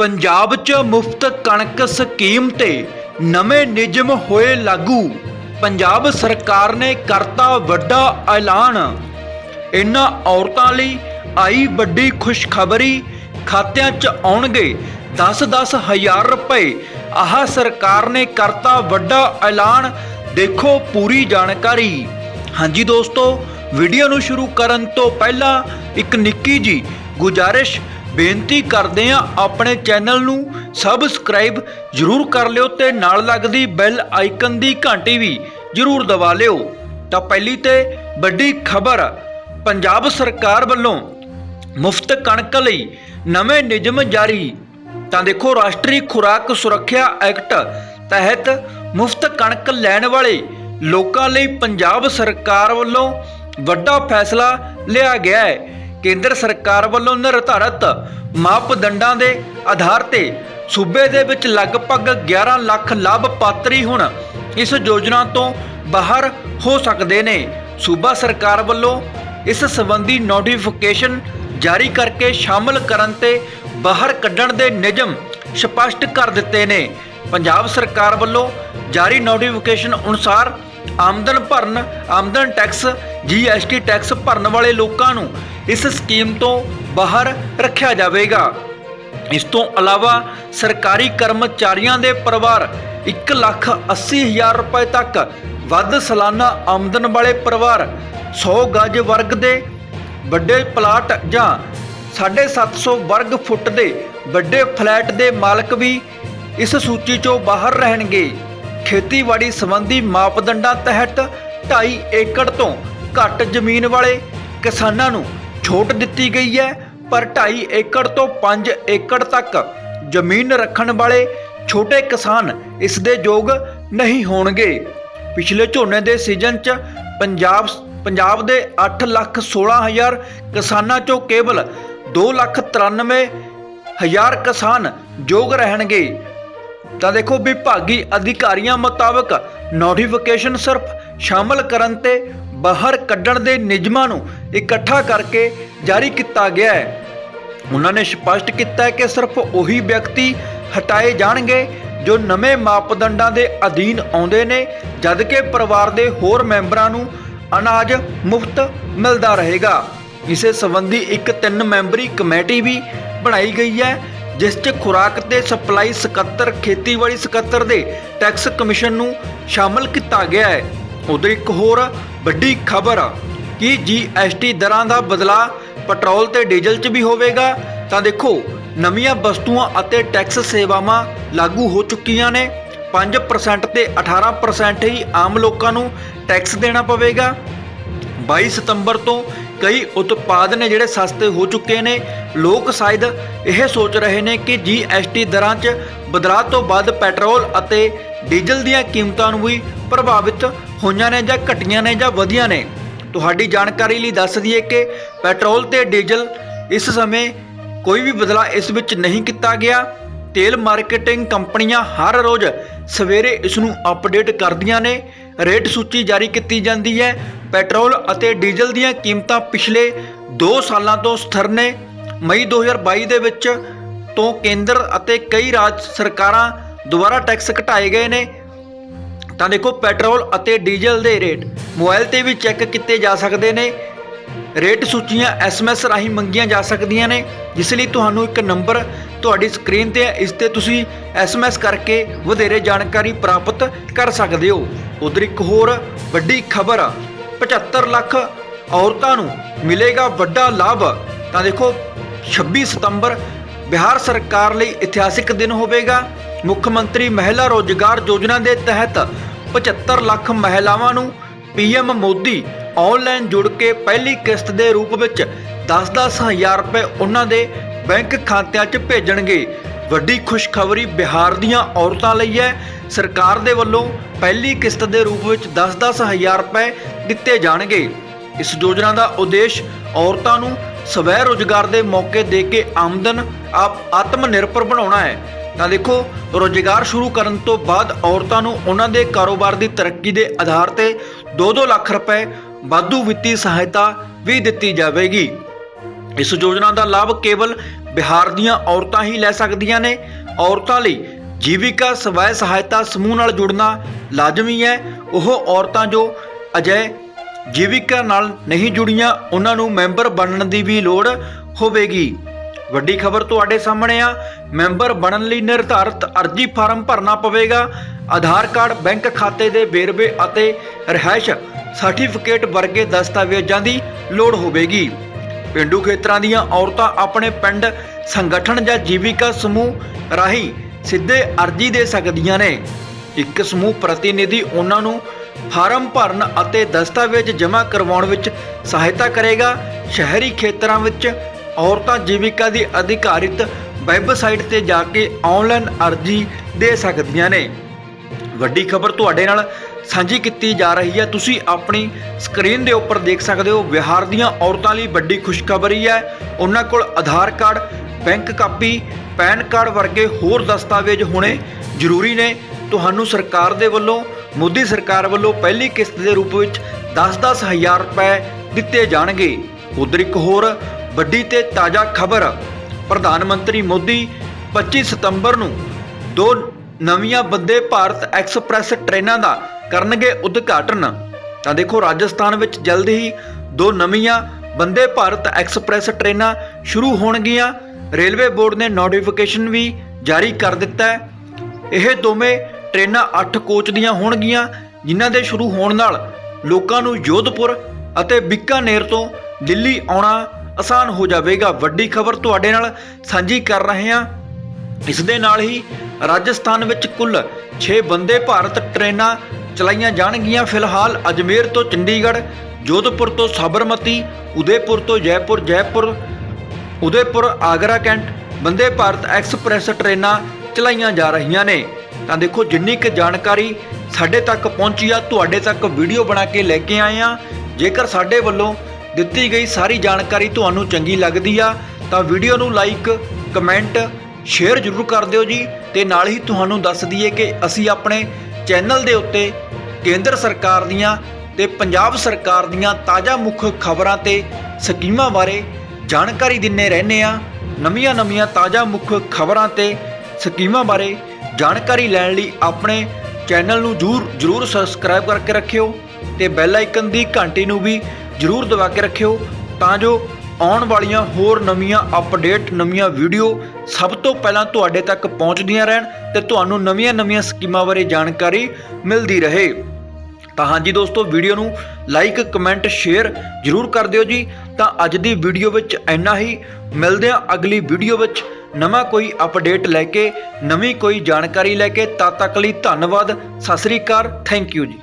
ਪੰਜਾਬ 'ਚ ਮੁਫਤ ਕਣਕ ਸਕੀਮ ਤੇ ਨਵੇਂ ਨਿਯਮ ਹੋਏ ਲਾਗੂ। ਪੰਜਾਬ ਸਰਕਾਰ ਨੇ ਕਰਤਾ ਵੱਡਾ ਐਲਾਨ। ਇਨ੍ਹਾਂ ਔਰਤਾਂ ਲਈ ਆਈ ਵੱਡੀ ਖੁਸ਼ਖਬਰੀ, ਖਾਤਿਆਂ 'ਚ ਆਉਣਗੇ 10-10 ਹਜ਼ਾਰ ਰੁਪਏ। ਆਹ ਸਰਕਾਰ ਨੇ ਕਰਤਾ ਵੱਡਾ ਐਲਾਨ। ਦੇਖੋ ਪੂਰੀ ਜਾਣਕਾਰੀ। ਹਾਂਜੀ ਦੋਸਤੋ, ਵੀਡੀਓ ਨੂੰ ਸ਼ੁਰੂ ਕਰਨ ਤੋਂ ਪਹਿਲਾਂ ਇੱਕ ਨਿੱਕੀ ਜੀ ਗੁਜਾਰਿਸ਼। ਬੇਨਤੀ ਕਰਦੇ ਆ ਆਪਣੇ ਚੈਨਲ ਨੂੰ ਸਬਸਕ੍ਰਾਈਬ ਜਰੂਰ ਕਰ ਲਿਓ ਤੇ ਨਾਲ ਲੱਗਦੀ ਬੈਲ ਆਈਕਨ ਦੀ ਘੰਟੀ ਵੀ ਜਰੂਰ ਦਬਾ ਲਿਓ। ਤਾਂ ਪਹਿਲੀ ਤੇ ਵੱਡੀ ਖਬਰ, ਪੰਜਾਬ ਸਰਕਾਰ ਵੱਲੋਂ ਮੁਫਤ ਕਣਕ ਲਈ ਨਵੇਂ ਨਿਯਮ ਜਾਰੀ। ਤਾਂ ਦੇਖੋ, ਰਾਸ਼ਟਰੀ ਖੁਰਾਕ ਸੁਰੱਖਿਆ ਐਕਟ ਤਹਿਤ ਮੁਫਤ ਕਣਕ ਲੈਣ ਵਾਲੇ ਲੋਕਾਂ ਲਈ ਪੰਜਾਬ ਸਰਕਾਰ ਵੱਲੋਂ ਵੱਡਾ ਫੈਸਲਾ ਲਿਆ ਗਿਆ ਹੈ। ਕੇਂਦਰ ਸਰਕਾਰ ਵੱਲੋਂ ਨਿਰਧਾਰਤ ਮਾਪਦੰਡਾਂ ਦੇ ਆਧਾਰ ਤੇ ਸੂਬੇ ਦੇ ਵਿੱਚ ਲਗਭਗ 11 ਲੱਖ ਲਾਭਪਾਤਰੀ ਹੁਣ ਇਸ ਯੋਜਨਾ ਤੋਂ ਬਾਹਰ ਹੋ ਸਕਦੇ ਨੇ। ਸੂਬਾ ਸਰਕਾਰ ਵੱਲੋਂ ਇਸ ਸੰਬੰਧੀ ਨੋਟੀਫਿਕੇਸ਼ਨ ਜਾਰੀ ਕਰਕੇ ਸ਼ਾਮਲ ਕਰਨ ਤੇ ਬਾਹਰ ਕੱਢਣ ਦੇ ਨਿਯਮ ਸਪਸ਼ਟ ਕਰ ਦਿੱਤੇ ਨੇ। ਪੰਜਾਬ ਸਰਕਾਰ ਵੱਲੋਂ ਜਾਰੀ ਨੋਟੀਫਿਕੇਸ਼ਨ ਅਨੁਸਾਰ ਆਮਦਨ ਭਰਨ, ਆਮਦਨ ਟੈਕਸ ਜੀਐਸਟੀ ਟੈਕਸ ਭਰਨ ਵਾਲੇ ਲੋਕਾਂ ਨੂੰ ਇਸ ਸਕੀਮ ਤੋਂ ਬਾਹਰ ਰੱਖਿਆ ਜਾਵੇਗਾ। ਇਸ ਤੋਂ ਇਲਾਵਾ ਸਰਕਾਰੀ ਕਰਮਚਾਰੀਆਂ ਦੇ ਪਰਿਵਾਰ 1 ਲੱਖ 80 ਹਜ਼ਾਰ ਰੁਪਏ ਤੱਕ ਵੱਧ ਸਾਲਾਨਾ ਆਮਦਨ ਵਾਲੇ ਪਰਿਵਾਰ 100 ਗਜ ਵਰਗ ਦੇ ਵੱਡੇ ਪਲਾਟ ਜਾਂ 750 ਵਰਗ ਫੁੱਟ ਦੇ ਵੱਡੇ ਫਲੈਟ ਦੇ ਮਾਲਕ ਵੀ ਇਸ ਸੂਚੀ 'ਚੋਂ ਬਾਹਰ ਰਹਿਣਗੇ। ਖੇਤੀਬਾੜੀ ਸੰਬੰਧੀ ਮਾਪਦੰਡਾਂ ਤਹਿਤ 2.5 ਏਕੜ ਤੋਂ ਘੱਟ ਜ਼ਮੀਨ ਵਾਲੇ ਕਿਸਾਨਾਂ ਨੂੰ ਛੋਟ ਦਿੱਤੀ ਗਈ ਹੈ, ਪਰ 2.5 ਏਕੜ ਤੋਂ 5 ਏਕੜ ਤੱਕ ਜ਼ਮੀਨ ਰੱਖਣ ਵਾਲੇ ਛੋਟੇ ਕਿਸਾਨ ਇਸ ਦੇ ਯੋਗ ਨਹੀਂ ਹੋਣਗੇ। ਪਿਛਲੇ ਝੋਨੇ ਦੇ ਸੀਜ਼ਨ 'ਚ ਪੰਜਾਬ ਪੰਜਾਬ ਦੇ 8 ਲੱਖ 16 ਹਜ਼ਾਰ ਕਿਸਾਨਾਂ 'ਚੋਂ ਕੇਵਲ 2 ਲੱਖ 93 ਹਜ਼ਾਰ ਕਿਸਾਨ ਯੋਗ ਰਹਿਣਗੇ। ਤਾਂ ਦੇਖੋ, ਵਿਭਾਗੀ ਅਧਿਕਾਰੀਆਂ ਮੁਤਾਬਕ ਨੋਟੀਫਿਕੇਸ਼ਨ ਸਿਰਫ ਸ਼ਾਮਲ ਕਰਨ ਤੇ ਬਾਹਰ ਕੱਢਣ ਦੇ ਨਿਯਮਾਂ ਨੂੰ ਇਕੱਠਾ ਕਰਕੇ ਜਾਰੀ ਕੀਤਾ ਗਿਆ ਹੈ। ਉਹਨਾਂ ਨੇ ਸਪਸ਼ਟ ਕੀਤਾ ਹੈ ਕਿ ਸਿਰਫ ਉਹੀ ਵਿਅਕਤੀ ਹਟਾਏ ਜਾਣਗੇ ਜੋ ਨਵੇਂ ਮਾਪਦੰਡਾਂ ਦੇ ਅਧੀਨ ਆਉਂਦੇ ਨੇ, ਜਦਕਿ ਪਰਿਵਾਰ ਦੇ ਹੋਰ ਮੈਂਬਰਾਂ ਨੂੰ ਅਨਾਜ ਮੁਫਤ ਮਿਲਦਾ ਰਹੇਗਾ। ਇਸੇ ਸੰਬੰਧੀ ਇੱਕ ਤਿੰਨ ਮੈਂਬਰੀ ਕਮੇਟੀ ਵੀ ਬਣਾਈ ਗਈ ਹੈ, ਜਿਸ 'ਚ ਖੁਰਾਕ ਤੇ ਸਪਲਾਈ ਸਕੱਤਰ, ਖੇਤੀਬਾੜੀ ਸਕੱਤਰ ਦੇ ਟੈਕਸ ਕਮਿਸ਼ਨ ਨੂੰ ਸ਼ਾਮਲ ਕੀਤਾ ਗਿਆ ਹੈ। ਉਧਰ ਇੱਕ ਹੋਰ ਵੱਡੀ ਖਬਰ ਕਿ ਜੀਐਸਟੀ ਦਰਾਂ ਦਾ ਬਦਲਾਅ ਪੈਟਰੋਲ ਤੇ ਡੀਜ਼ਲ 'ਚ ਵੀ ਹੋਵੇਗਾ? ਤਾਂ ਦੇਖੋ, ਨਵੀਆਂ ਵਸਤੂਆਂ ਅਤੇ ਟੈਕਸ ਸੇਵਾਵਾਂ ਲਾਗੂ ਹੋ ਚੁੱਕੀਆਂ ਨੇ। 5% ਤੇ 18% ਹੀ ਆਮ ਲੋਕਾਂ ਨੂੰ ਟੈਕਸ ਦੇਣਾ ਪਵੇਗਾ। 22 ਸਤੰਬਰ ਤੋਂ ਕਈ ਉਤਪਾਦ ਨੇ ਜਿਹੜੇ ਸਸਤੇ ਹੋ ਚੁੱਕੇ ਨੇ। ਲੋਕ ਸ਼ਾਇਦ ਇਹ ਸੋਚ ਰਹੇ ਨੇ ਕਿ ਜੀਐਸਟੀ ਦਰਾਂ 'ਚ ਬਦਲਾਅ ਤੋਂ ਬਾਅਦ ਪੈਟਰੋਲ ਅਤੇ ਡੀਜ਼ਲ ਦੀਆਂ ਕੀਮਤਾਂ ਨੂੰ ਵੀ ਪ੍ਰਭਾਵਿਤ ਹੋਈਆਂ ਨੇ ਜਾਂ ਘਟੀਆਂ ਨੇ ਜਾਂ ਵਧੀਆਂ ਨੇ। ਤੁਹਾਡੀ ਜਾਣਕਾਰੀ ਲਈ ਦੱਸ ਦਈਏ ਕਿ ਪੈਟਰੋਲ ਤੇ ਡੀਜ਼ਲ ਇਸ ਸਮੇਂ ਕੋਈ ਵੀ ਬਦਲਾਅ ਇਸ ਵਿੱਚ ਨਹੀਂ ਕੀਤਾ ਗਿਆ। ਤੇਲ ਮਾਰਕੀਟਿੰਗ ਕੰਪਨੀਆਂ ਹਰ ਰੋਜ਼ ਸਵੇਰੇ ਇਸ ਨੂੰ ਅਪਡੇਟ ਕਰਦੀਆਂ ਨੇ। ਰੇਟ ਸੂਚੀ ਜਾਰੀ ਕੀਤੀ ਜਾਂਦੀ ਹੈ। ਪੈਟਰੋਲ ਅਤੇ ਡੀਜ਼ਲ ਦੀਆਂ ਕੀਮਤਾਂ ਪਿਛਲੇ 2 ਸਾਲਾਂ ਤੋਂ ਸਥਿਰ ਨੇ। ਮਈ 2022 ਦੇ ਵਿੱਚ ਤੋਂ ਕੇਂਦਰ ਅਤੇ ਕਈ ਰਾਜ ਸਰਕਾਰਾਂ ਦੁਆਰਾ ਟੈਕਸ ਘਟਾਏ ਗਏ ਨੇ। ਤਾਂ ਦੇਖੋ ਪੈਟਰੋਲ ਅਤੇ ਡੀਜ਼ਲ ਦੇ ਰੇਟ। ਮੋਬਾਈਲ ਤੇ ਵੀ ਚੈੱਕ ਕੀਤੇ ਜਾ ਸਕਦੇ ਨੇ। ਰੇਟ ਸੂਚੀਆਂ ਐਸਐਮਐਸ ਰਾਹੀਂ ਮੰਗੀਆਂ ਜਾ ਸਕਦੀਆਂ ਨੇ। ਜਿਸ ਲਈ ਤੁਹਾਨੂੰ ਇੱਕ ਨੰਬਰ ਤੁਹਾਡੀ ਸਕਰੀਨ ਤੇ ਹੈ। ਇਸ ਤੇ ਤੁਸੀਂ ਐਸਐਮਐਸ ਕਰਕੇ ਵਧੇਰੇ ਜਾਣਕਾਰੀ ਪ੍ਰਾਪਤ ਕਰ ਸਕਦੇ ਹੋ। ਉਧਰ ਇੱਕ ਹੋਰ ਵੱਡੀ ਖਬਰ 75 ਲੱਖ ਔਰਤਾਂ ਨੂੰ ਮਿਲੇਗਾ ਵੱਡਾ ਲਾਭ। ਤਾਂ ਦੇਖੋ 26 ਸਤੰਬਰ ਬਿਹਾਰ ਸਰਕਾਰ ਲਈ ਇਤਿਹਾਸਿਕ ਦਿਨ ਹੋਵੇਗਾ। ਮੁੱਖ ਮੰਤਰੀ ਮਹਿਲਾ ਰੋਜ਼ਗਾਰ ਯੋਜਨਾ ਦੇ ਤਹਿਤ 75 ਲੱਖ ਮਹਿਲਾਵਾਂ ਨੂੰ ਪੀਐਮ ਮੋਦੀ ਆਨਲਾਈਨ ਜੁੜ ਕੇ ਪਹਿਲੀ ਕਿਸ਼ਤ ਦੇ ਰੂਪ ਵਿੱਚ 10-10 ਹਜ਼ਾਰ ਰੁਪਏ ਉਹਨਾਂ ਦੇ ਬੈਂਕ ਖਾਤਿਆਂ 'ਚ ਭੇਜਣਗੇ। ਵੱਡੀ ਖੁਸ਼ਖਬਰੀ ਬਿਹਾਰ ਦੀਆਂ ਔਰਤਾਂ ਲਈ ਹੈ। ਸਰਕਾਰ ਦੇ ਵੱਲੋਂ ਪਹਿਲੀ ਕਿਸ਼ਤ ਦੇ ਰੂਪ ਵਿੱਚ 10-10 ਹਜ਼ਾਰ ਰੁਪਏ ਦਿੱਤੇ ਜਾਣਗੇ। ਇਸ ਯੋਜਨਾ ਦਾ ਉਦੇਸ਼ ਔਰਤਾਂ ਨੂੰ ਸਵੈ ਰੋਜ਼ਗਾਰ ਦੇ ਮੌਕੇ ਦੇ ਕੇ ਆਮਦਨ ਆਪ ਆਤਮ ਨਿਰਭਰ ਬਣਾਉਣਾ ਹੈ। ਤਾਂ ਦੇਖੋ, ਰੋਜ਼ਗਾਰ ਸ਼ੁਰੂ ਕਰਨ ਤੋਂ ਬਾਅਦ ਔਰਤਾਂ ਨੂੰ ਉਹਨਾਂ ਦੇ ਕਾਰੋਬਾਰ ਦੀ ਤਰੱਕੀ ਦੇ ਆਧਾਰ ਤੇ 2-2 ਲੱਖ ਰੁਪਏ ਵਾਧੂ ਵਿੱਤੀ ਸਹਾਇਤਾ ਵੀ ਦਿੱਤੀ ਜਾਵੇਗੀ। ਇਸ ਯੋਜਨਾ ਦਾ ਲਾਭ ਕੇਵਲ ਬਿਹਾਰ ਦੀਆਂ ਔਰਤਾਂ ਹੀ ਲੈ ਸਕਦੀਆਂ ਨੇ। ਔਰਤਾਂ ਲਈ ਜੀਵਿਕਾ ਸਵੈ ਸਹਾਇਤਾ ਸਮੂਹ ਨਾਲ ਜੁੜਨਾ ਲਾਜ਼ਮੀ ਹੈ। ਉਹ ਔਰਤਾਂ ਜੋ ਅਜੇ ਜੀਵਿਕਾ ਨਾਲ ਨਹੀਂ ਜੁੜੀਆਂ, ਉਹਨਾਂ ਨੂੰ ਮੈਂਬਰ ਬਣਨ ਦੀ ਵੀ ਲੋੜ ਹੋਵੇਗੀ। ਵੱਡੀ ਖਬਰ ਤੁਹਾਡੇ ਸਾਹਮਣੇ ਆ। ਮੈਂਬਰ ਬਣਨ ਲਈ ਨਿਰਧਾਰਤ ਅਰਜ਼ੀ ਫਾਰਮ ਭਰਨਾ ਪਵੇਗਾ। ਆਧਾਰ ਕਾਰਡ, ਬੈਂਕ ਖਾਤੇ ਦੇ ਵੇਰਵੇ ਅਤੇ ਰਹਿائش ਸਰਟੀਫਿਕੇਟ ਵਰਗੇ ਦਸਤਾਵੇਜ਼ਾਂ ਦੀ ਲੋੜ ਹੋਵੇਗੀ। ਪਿੰਡੂ ਖੇਤਰਾਂ ਦੀਆਂ ਔਰਤਾਂ ਆਪਣੇ ਪਿੰਡ, ਸੰਗਠਨ ਜਾਂ ਜੀਵਿਕਾ ਸਮੂਹ ਰਾਹੀਂ ਸਿੱਧੇ ਅਰਜ਼ੀ ਦੇ ਸਕਦੀਆਂ ਨੇ। ਇੱਕ ਸਮੂਹ ਪ੍ਰਤੀਨਿਧੀ ਉਹਨਾਂ ਨੂੰ ਫਾਰਮ ਭਰਨ ਅਤੇ ਦਸਤਾਵੇਜ਼ ਜਮ੍ਹਾਂ ਕਰਵਾਉਣ ਵਿੱਚ ਸਹਾਇਤਾ ਕਰੇਗਾ। ਸ਼ਹਿਰੀ ਖੇਤਰਾਂ ਵਿੱਚ ਔਰਤਾਂ ਜੀਵਿਕਾ ਦੀ ਅਧਿਕਾਰਿਤ ਵੈਬਸਾਈਟ ਤੇ ਜਾ ਕੇ ਆਨਲਾਈਨ ਅਰਜੀ ਦੇ ਸਕਦੀਆਂ ਨੇ। ਵੱਡੀ ਖਬਰ ਤੁਹਾਡੇ ਨਾਲ ਸਾਂਝੀ ਕੀਤੀ ਜਾ ਰਹੀ ਹੈ। ਤੁਸੀਂ ਆਪਣੀ ਸਕਰੀਨ ਦੇ ਉੱਪਰ ਦੇਖ ਸਕਦੇ ਹੋ ਬਿਹਾਰ ਦੀਆਂ ਔਰਤਾਂ ਲਈ ਵੱਡੀ ਖੁਸ਼ਖਬਰੀ ਹੈ। ਉਹਨਾਂ ਕੋਲ Aadhaar card, bank copy, PAN card ਵਰਗੇ ਹੋਰ ਦਸਤਾਵੇਜ਼ ਹੋਣੇ ਜ਼ਰੂਰੀ ਨੇ। ਤੁਹਾਨੂੰ ਸਰਕਾਰ ਦੇ ਵੱਲੋਂ, ਮੋਦੀ ਸਰਕਾਰ ਵੱਲੋਂ ਪਹਿਲੀ ਕਿਸ਼ਤ ਦੇ ਰੂਪ ਵਿੱਚ 10-10 ਹਜ਼ਾਰ ਰੁਪਏ ਦਿੱਤੇ ਜਾਣਗੇ। ਉਧਰ ਇੱਕ ਹੋਰ ਵੱਡੀ ਤੇ ਤਾਜ਼ਾ ਖਬਰ। ਪ੍ਰਧਾਨ ਮੰਤਰੀ ਮੋਦੀ 25 ਸਤੰਬਰ ਨੂੰ ਦੋ ਨਵੀਆਂ ਬੰਦੇ ਭਾਰਤ ਐਕਸਪ੍ਰੈਸ ਟ੍ਰੇਨਾਂ ਦਾ ਕਰਨਗੇ ਉਦਘਾਟਨ। ਤਾਂ ਦੇਖੋ, ਰਾਜਸਥਾਨ ਵਿੱਚ ਜਲਦ ਹੀ ਦੋ ਨਵੀਆਂ ਬੰਦੇ ਭਾਰਤ ਐਕਸਪ੍ਰੈਸ ਟ੍ਰੇਨਾਂ ਸ਼ੁਰੂ ਹੋਣਗੀਆਂ। ਰੇਲਵੇ ਬੋਰਡ ਨੇ ਨੋਟੀਫਿਕੇਸ਼ਨ ਵੀ ਜਾਰੀ ਕਰ ਦਿੱਤਾ ਹੈ। ਇਹ ਦੋਵੇਂ ਟ੍ਰੇਨਾਂ 8 ਕੋਚ ਦੀਆਂ ਹੋਣਗੀਆਂ, ਜਿਨ੍ਹਾਂ ਦੇ ਸ਼ੁਰੂ ਹੋਣ ਨਾਲ ਲੋਕਾਂ ਨੂੰ ਜੋਧਪੁਰ ਅਤੇ ਬਿਕਾਨੇਰ ਤੋਂ ਦਿੱਲੀ ਆਉਣਾ ਆਸਾਨ ਹੋ ਜਾਵੇਗਾ। ਵੱਡੀ ਖਬਰ ਤੁਹਾਡੇ ਨਾਲ ਸਾਂਝੀ ਕਰ ਰਹੇ ਹਾਂ। ਇਸ ਦੇ ਨਾਲ ਹੀ ਰਾਜਸਥਾਨ ਵਿੱਚ ਕੁੱਲ 6 ਬੰਦੇ ਭਾਰਤ ਟ੍ਰੇਨਾਂ ਚਲਾਈਆਂ ਜਾਣਗੀਆਂ। ਫਿਲਹਾਲ ਅਜਮੇਰ ਤੋਂ ਚੰਡੀਗੜ੍ਹ, ਜੋਧਪੁਰ ਤੋਂ ਸਾਬਰਮਤੀ, ਉਦੈਪੁਰ ਤੋਂ ਜੈਪੁਰ ਜੈਪੁਰ, ਉਦੈਪੁਰ, ਆਗਰਾ ਕੈਂਟ ਬੰਦੇ ਭਾਰਤ ਐਕਸਪ੍ਰੈਸ ਟ੍ਰੇਨਾਂ ਚਲਾਈਆਂ ਜਾ ਰਹੀਆਂ ਨੇ। ਤਾਂ ਦੇਖੋ, ਜਿੰਨੀ ਕੁ ਜਾਣਕਾਰੀ ਸਾਡੇ ਤੱਕ ਪਹੁੰਚੀ ਆ, ਤੁਹਾਡੇ ਤੱਕ ਵੀਡੀਓ ਬਣਾ ਕੇ ਲੈ ਕੇ ਆਏ ਆ ਜੇਕਰ ਸਾਡੇ ਵੱਲੋਂ ਦਿੱਤੀ ਗਈ ਸਾਰੀ ਜਾਣਕਾਰੀ ਤੁਹਾਨੂੰ ਚੰਗੀ ਲੱਗਦੀ ਆ, ਤਾਂ ਵੀਡੀਓ ਨੂੰ ਲਾਈਕ, ਕਮੈਂਟ, ਸ਼ੇਅਰ ਜ਼ਰੂਰ ਕਰ ਦਿਓ ਜੀ, ਤੇ ਨਾਲ ਹੀ ਤੁਹਾਨੂੰ ਦੱਸ ਦਈਏ ਕਿ ਅਸੀਂ ਆਪਣੇ ਚੈਨਲ ਦੇ ਉੱਤੇ ਕੇਂਦਰ ਸਰਕਾਰ ਦੀਆਂ ਤੇ ਪੰਜਾਬ ਸਰਕਾਰ ਦੀਆਂ ਤਾਜ਼ਾ ਮੁੱਖ ਖਬਰਾਂ ਤੇ ਸਕੀਮਾਂ ਬਾਰੇ ਜਾਣਕਾਰੀ ਦਿੰਨੇ ਰਹਿੰਦੇ ਆ। ਨਵੀਆਂ ਨਵੀਆਂ ਤਾਜ਼ਾ ਮੁੱਖ ਖਬਰਾਂ ਤੇ ਸਕੀਮਾਂ ਬਾਰੇ ਜਾਣਕਾਰੀ ਲੈਣ ਲਈ ਆਪਣੇ ਚੈਨਲ ਨੂੰ ਜਰੂਰ ਜਰੂਰ ਸਬਸਕ੍ਰਾਈਬ ਕਰਕੇ ਰੱਖਿਓ ਤੇ ਬੈਲ ਆਈਕਨ ਦੀ ਘੰਟੀ ਨੂੰ ਵੀ ਜਰੂਰ ਦਬਾ ਕੇ ਰੱਖਿਓ ਤਾਂ ਜੋ ਆਉਣ ਵਾਲੀਆਂ ਹੋਰ ਨਵੀਆਂ ਅਪਡੇਟ, ਨਵੀਆਂ ਵੀਡੀਓ ਸਭ ਤੋਂ ਪਹਿਲਾਂ ਤੁਹਾਡੇ ਤੱਕ ਪਹੁੰਚਦੀਆਂ ਰਹਿਣ ਤੇ ਤੁਹਾਨੂੰ ਨਵੀਆਂ-ਨਵੀਆਂ ਸਕੀਮਾਂ ਬਾਰੇ ਜਾਣਕਾਰੀ ਮਿਲਦੀ ਰਹੇ। ਤਾਂ ਹਾਂਜੀ ਦੋਸਤੋ, ਵੀਡੀਓ ਨੂੰ ਲਾਈਕ, ਕਮੈਂਟ, ਸ਼ੇਅਰ ਜਰੂਰ ਕਰ ਦਿਓ ਜੀ। ਤਾਂ ਅੱਜ ਦੀ ਵੀਡੀਓ ਵਿੱਚ ਇੰਨਾ ਹੀ। ਮਿਲਦੇ ਹਾਂ ਅਗਲੀ ਵੀਡੀਓ ਵਿੱਚ ਨਵਾਂ ਕੋਈ ਅਪਡੇਟ ਲੈ ਕੇ, ਨਵੀਂ ਕੋਈ ਜਾਣਕਾਰੀ ਲੈ ਕੇ। ਤਦ ਤੱਕ ਲਈ ਧੰਨਵਾਦ। ਸਤਿ ਸ੍ਰੀ ਅਕਾਲ। ਥੈਂਕ ਯੂ ਜੀ।